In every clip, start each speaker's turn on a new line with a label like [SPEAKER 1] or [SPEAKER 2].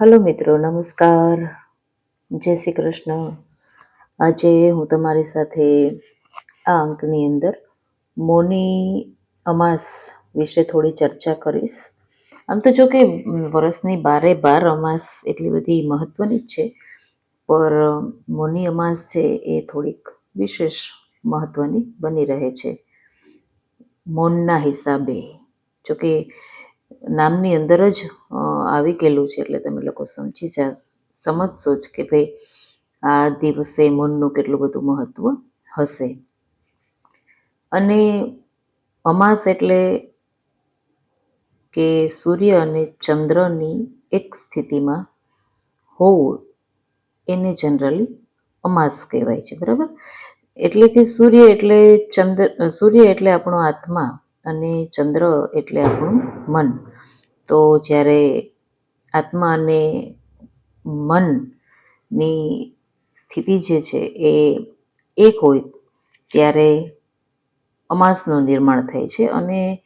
[SPEAKER 1] Hello મિત્રો, નમસ્કાર. જય શ્રી કૃષ્ણ. આજે હું તમારી સાથે આ અંકની અંદર મોની અમાસ વિશે થોડી ચર્ચા કરીશ. આમ તો જો કે વર્ષની બારે બાર અમાસ એટલી બધી મહત્વની જ છે, પર મોની અમાસ છે એ થોડીક વિશેષ મહત્વની બની રહે છે. મોનના હિસાબે. જોકે નામની અંદર જ આવી ગયેલું છે એટલે તમે લોકો સમજી જા, સમજશો જ કે ભાઈ આ દિવસે મનનું કેટલું બધું મહત્ત્વ હશે. અને અમાસ એટલે કે સૂર્ય અને ચંદ્રની એક સ્થિતિમાં હોવું એને જનરલી અમાસ કહેવાય છે, બરાબર? એટલે કે સૂર્ય એટલે ચંદ્ર સૂર્ય એટલે આપણો આત્મા અને ચંદ્ર એટલે આપણું મન. તો જ્યારે આત્મા અને મનની સ્થિતિ જે છે એ એક હોય, ત્યારે અમાસનું નિર્માણ થાય છે. અને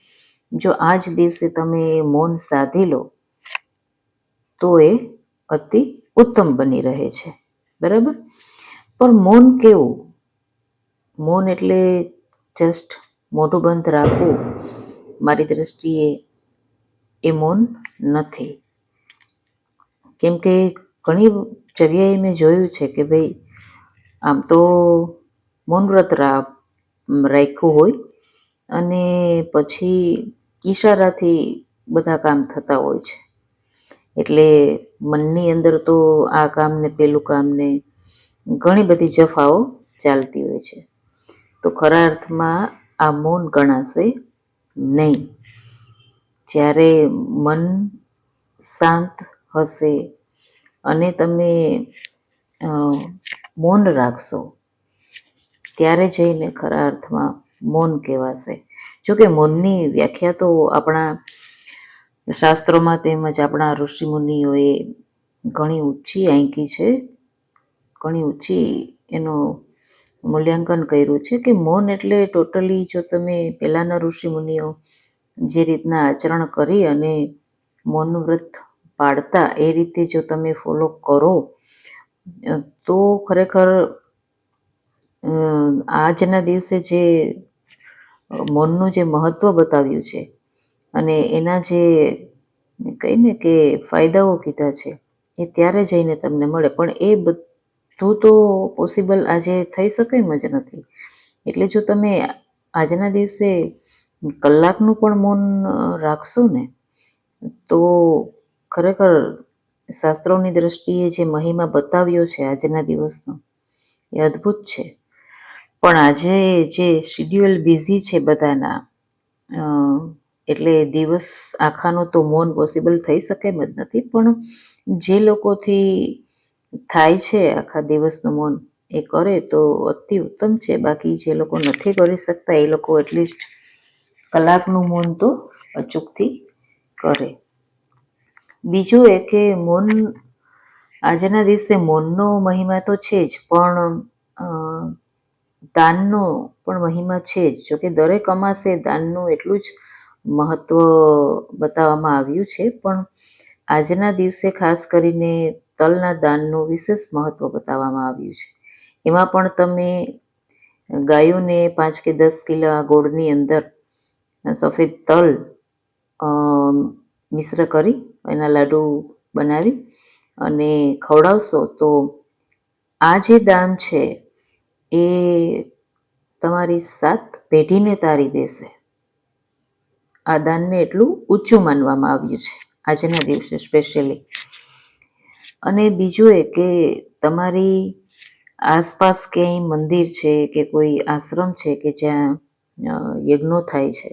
[SPEAKER 1] જો આ જ દિવસે તમે મૌન સાધી લો, તો એ અતિ ઉત્તમ બની રહે છે. બરાબર? પણ મૌન કેવું? મૌન એટલે જસ્ટ મોઢું બંધ રાખવું. મારી દ્રષ્ટિએ એ મૌન નથી. કેમ કે ઘણી જગ્યાએ મેં જોયું છે કે ભાઈ આમ તો મૌનવ્રત રાખ્યું હોય અને પછી ઈશારાથી બધા કામ થતા હોય છે. એટલે મનની અંદર તો આ કામને, પેલું કામને ઘણી બધી જફાઓ ચાલતી હોય છે. તો ખરા અર્થમાં આ મૌન ગણાશે નહીં. જ્યારે મન શાંત હશે અને તમે મૌન રાખશો, ત્યારે જઈને ખરા અર્થમાં મૌન કહેવાશે. જોકે મૌનની વ્યાખ્યા તો આપણા શાસ્ત્રોમાં તેમજ આપણા ઋષિમુનિઓએ ઘણી ઊંચી આંકી છે, ઘણી ઊંચી એનું મૂલ્યાંકન કર્યું છે કે મૌન એટલે ટોટલી જો તમે પહેલાંના ઋષિ મુનિઓ જે રીતના આચરણ કરી અને મૌનનું વ્રત પાળતા એ રીતે જો તમે ફોલો કરો તો ખરેખર આજના દિવસે જે મૌનનું જે મહત્વ બતાવ્યું છે અને એના જે કહીને કે ફાયદાઓ કીધા છે, એ ત્યારે જઈને તમને મળે. પણ એ બધું તો પોસિબલ આજે થઈ શકે એમ જ નથી. એટલે જો તમે આજના દિવસે કલાકનું પણ મૌન રાખશો ને, તો ખરેખર શાસ્ત્રોની દ્રષ્ટિએ જે મહિમા બતાવ્યો છે આજના દિવસનો, એ અદ્ભુત છે. પણ આજે જે શિડ્યુઅલ બિઝી છે બધાના એટલે દિવસ આખાનો તો મૌન પોસિબલ થઈ શકે એમ જ નથી, પણ જે લોકોથી થાય છે આખા દિવસનું મૌન એ કરે તો અતિ ઉત્તમ છે. બાકી જે લોકો નથી કરી શકતા એ લોકો એટલીસ્ટ કલાકનું મૌન તો અચૂકથી કરે. બીજું એ કે મૌન, આજના દિવસે મૌનનો મહિમા તો છે જ, પણ દાનનો પણ મહિમા છે જ. જોકે દરેક અમાસે દાનનું એટલું જ મહત્વ બતાવવામાં આવ્યું છે, પણ આજના દિવસે ખાસ કરીને તલના દાનનું વિશેષ મહત્વ બતાવવામાં આવ્યું છે. એમાં પણ તમે ગાયોને પાંચ કે દસ કિલો ગોળની અંદર સફેદ તલ મિશ્ર કરી, એના લાડુ બનાવી અને ખવડાવશો તો આ જે દાન છે એ તમારી સાત પેઢીને તારી દેશે. આ દાનને એટલું ઊંચું માનવામાં આવ્યું છે. આજના દિવસે સ્પેશિયલી અને બીજું એ કે તમારી આસપાસ ક્યાંય મંદિર છે કે કોઈ આશ્રમ છે કે જ્યાં યજ્ઞો થાય છે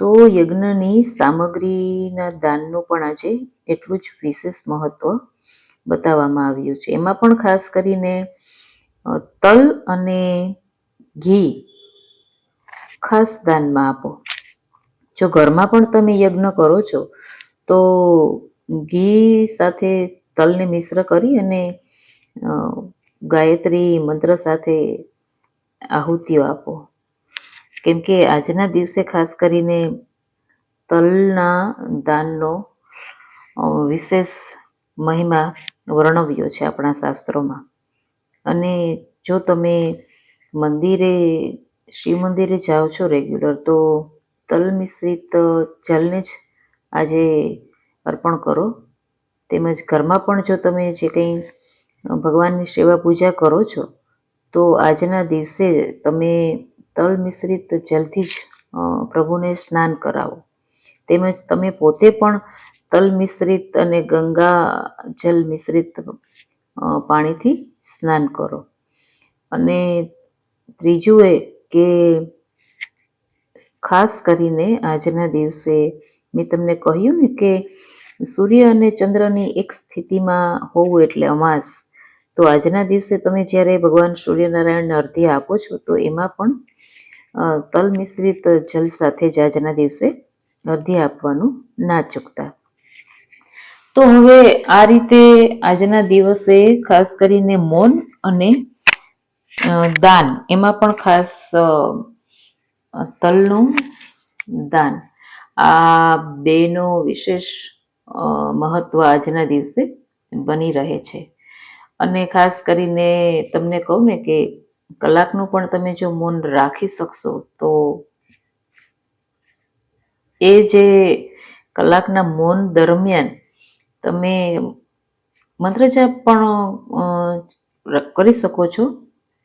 [SPEAKER 1] તો યજ્ઞની સામગ્રીના દાનનું પણ આજે એટલું જ વિશેષ મહત્વ બતાવવામાં આવ્યું છે. એમાં પણ ખાસ કરીને તલ અને ઘી ખાસ દાનમાં આપો. જો ઘરમાં પણ તમે યજ્ઞ કરો છો, તો ઘી સાથે તલને મિશ્ર કરી અને ગાયત્રી મંત્ર સાથે આહુતિઓ આપો. કેમ કે આજના દિવસે ખાસ કરીને તલના દાનનો વિશેષ મહિમા વર્ણવ્યો છે આપણા શાસ્ત્રોમાં. અને જો તમે મંદિરે શિવ મંદિરે જાઓ છો રેગ્યુલર, તો તલ મિશ્રિત જલને જ આજે અર્પણ કરો. તેમજ ઘરમાં પણ જો તમે જે કંઈ ભગવાનની સેવા પૂજા કરો છો, તો આજના દિવસે તમે તલ મિશ્રિત જલથી જ પ્રભુને સ્નાન કરાવો. તેમજ તમે પોતે પણ તલ મિશ્રિત અને ગંગા જલ મિશ્રિત પાણીથી સ્નાન કરો. અને ત્રીજું એ કે ખાસ કરીને આજના દિવસે મેં તમને કહ્યું ને કે સૂર્ય અને ચંદ્રની એક સ્થિતિમાં હોવું એટલે અમાસ તો આજના દિવસે તમે જ્યારે ભગવાન સૂર્યનારાયણને અર્ધ્ય આપો છો, તો એમાં પણ તલ મિશ્રિત જલ સાથે જ આજના દિવસે અર્ધ્ય આપવાનું ના ચૂકતા. તો હવે આ રીતે આજના દિવસે ખાસ કરીને મૌન અને દાન, એમાં પણ ખાસ તલનું દાન. આ બેનો વિશેષ મહત્વ આજના દિવસે બની રહે છે. અને ખાસ કરીને તમને કહું ને કે કલાકનું પણ તમે જો મૌન રાખી શકશો, તો એ જે કલાકના મૌન દરમિયાન તમે મંત્રજાપ પણ કરી શકો છો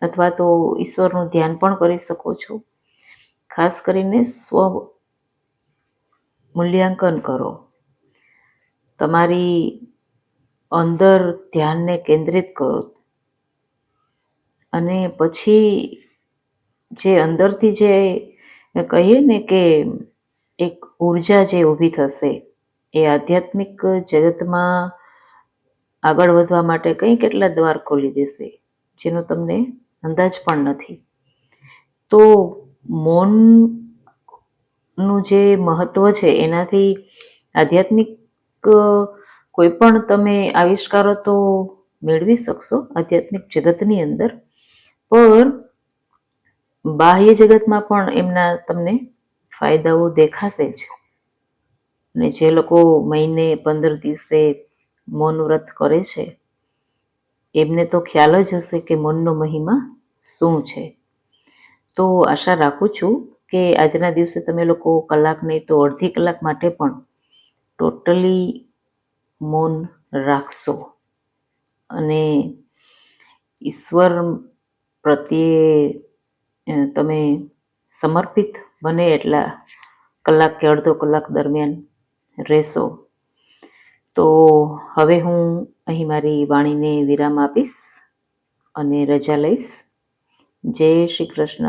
[SPEAKER 1] અથવા તો ઈશ્વરનું ધ્યાન પણ કરી શકો છો. ખાસ કરીને સ્વ મૂલ્યાંકન કરો. તમારી અંદર ધ્યાનને કેન્દ્રિત કરો. અને પછી જે અંદરથી જે કહીએ ને કે એક ઊર્જા જે ઊભી થશે, એ આધ્યાત્મિક જગતમાં આગળ વધવા માટે કંઈ કેટલા દ્વાર ખોલી દેશે, જેનો તમને અંદાજ પણ નથી. તો મૌનનું જે મહત્વ છે, એનાથી આધ્યાત્મિક કોઈ પણ તમે આવિષ્કારો તો મેળવી શકશો આધ્યાત્મિક જગતની અંદર, પણ બાહ્ય જગતમાં પણ એમના તમને ફાયદાઓ દેખાશે જ. અને જે લોકો મહિને પંદર દિવસે મૌન વ્રત કરે છે, એમને તો ખ્યાલ જ હશે કે મૌનનો મહિમા શું છે. તો આશા રાખું છું કે આજના દિવસે તમે લોકો કલાક નહીં તો અડધી કલાક માટે પણ ટોટલી મૌન રાખશો. અને ઈશ્વર પ્રત્યે તમે સમર્પિત બને એટલા કલાક કે અડધો કલાક દરમિયાન રહેશો. તો હવે હું અહીં મારી વાણીને વિરામ આપીશ અને રજા લઈશ. જય શ્રી કૃષ્ણ.